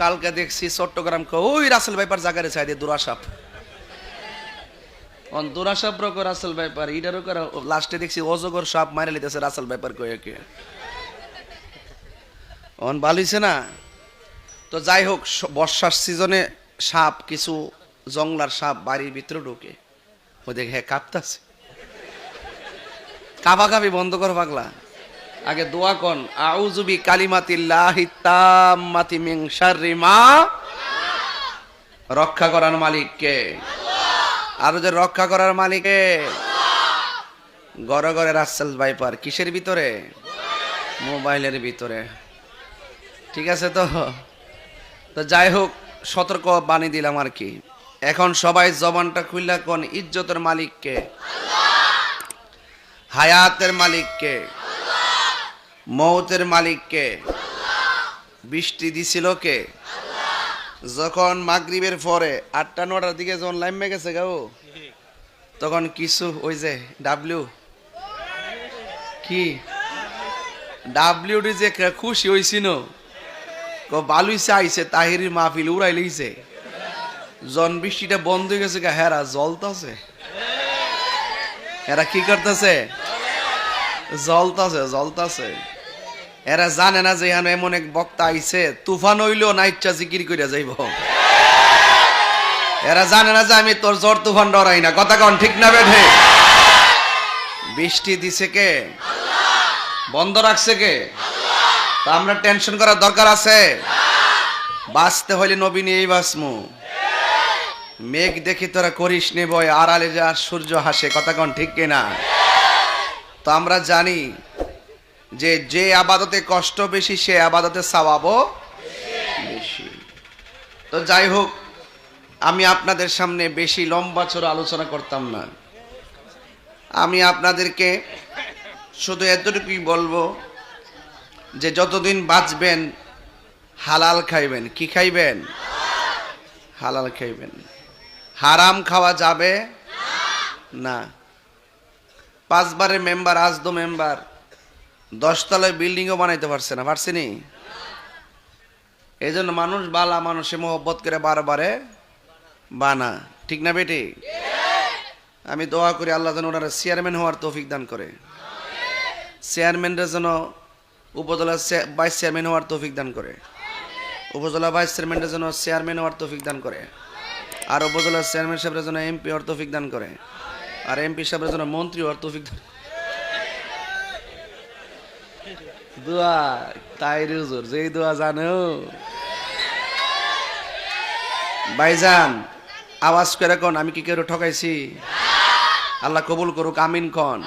কালকে দেখছি চট্টগ্রাম কে, ওই রাসেল ভাইপার জাগারে চাই দিয়ে দুরাসাপ। অন দুরাসাপ রকম রাসেল ভাইপার ইটারও করে লাস্টে দেখছি অজগর সাপ মারে লিতেছে রাসেল ভাইপার কয়ে কে অন বালিছে না? তো যাই হোক বর্ষার সিজনে সাপ, কিছু জংলার সাপ বাড়ির ভিতরে ঢুকে। ও দেখে হ্যাঁ কাঁপতাছে। কাপাকাপি বন্ধ কর পাগলা। আগে দোয়া কন আউজুবি কালিমাতিল্লাহি মা রক্ষা করার মালিককে। আর যে রক্ষা করার মালিকে গড়ে গড়ে রাসেল ভাইপার, কিসের ভিতরে? মোবাইলের ভিতরে। ঠিক আছে তো? তো যাই হোক, সতর্ক বাণী দিলাম আর কি। এখন সবাই জবানটা খুললা কোন, ইজ্জতের মালিককে, হায়াতের মালিককে। মৌতের মালিককে। বৃষ্টি দিছিল কে? যখন মাগরিবের পরে আটটা, নটার দিকে যখন লাইমে গেছে গাও তখন কিছু ওই যে ডাব্লিউ কি? ডাব্লিউডি যে খুশি হইছিল, ক বালুইছে আইছে, তাহিরির মাহফিল উড়াই লইছে। জন বৃষ্টিটা বন্ধ হয়ে গেছে গা, হেরা জলতাছে এরা কি করতেছে? জলতাছে জলতাছে এরা জানে না যে এখানে এমন এক বক্তা আইছে, তুফান হইলেও না ইচ্ছা জিকির করিয়া যাইব। এরা জানে না যে আমি তোর জ্বর তুফান ডরাই না। কথা কন, ঠিক না বেঠে? বৃষ্টি দিছে কে? বন্ধ রাখছে কে? তা আমরা টেনশন করার দরকার আছে? বাঁচতে হইলে নবীন এই বাঁচমু। মেঘ দেখি তোরা করিস নে বয়, আড়ালে যা সূর্য হাসে। কথা কন, ঠিক কিনা? তো আমরা জানি যে যে আবাদতে কষ্ট বেশি, সে আবাদতে সওয়াবও বেশি। তো যাই হোক, আমি আপনাদের সামনে বেশি লম্বা চড়া আলোচনা করতাম না। আমি আপনাদেরকে শুধু এতটুকুই বলব যে, যতদিন বাঁচবেন, হালাল খাইবেন। কি খাইবেন? হালাল খাইবেন। হারাম খাওয়া যাবে না। পাঁচবারের মেম্বার আজ দো মেম্বার। দশতলায় বিল্ডিংও বানাইতে পারছে না পারছেনি এই জন্য মানুষ বালা মানুষে মোহব্বত করে বারবারে বানা। ঠিক না বেটি? আমি দোয়া করি আল্লাহ যেন ওনারা চেয়ারম্যান হওয়ার তৌফিক দান করে। চেয়ারম্যানরা যেন উপজেলা ভাইস চেয়ারম্যান হওয়ার তৌফিক দান করে। উপজেলা ভাইস চেয়ারম্যানরা যেন চেয়ারম্যান হওয়ার তৌফিক দান করে। আর উপজেলা চেয়ারম্যান সাহেবরা যেন এমপি হওয়ার তৌফিক দান করে। আর এমপি সাহেবরা যেন মন্ত্রী হওয়ার তৌফিক দান দোয়া, তাই হুজুর, যেই দোয়া জানো। ভাইজান, আওয়াজ করে কোন, আমি কি কেউ ঠকাইছি? আল্লাহ কবুল করুক, আমিন কন।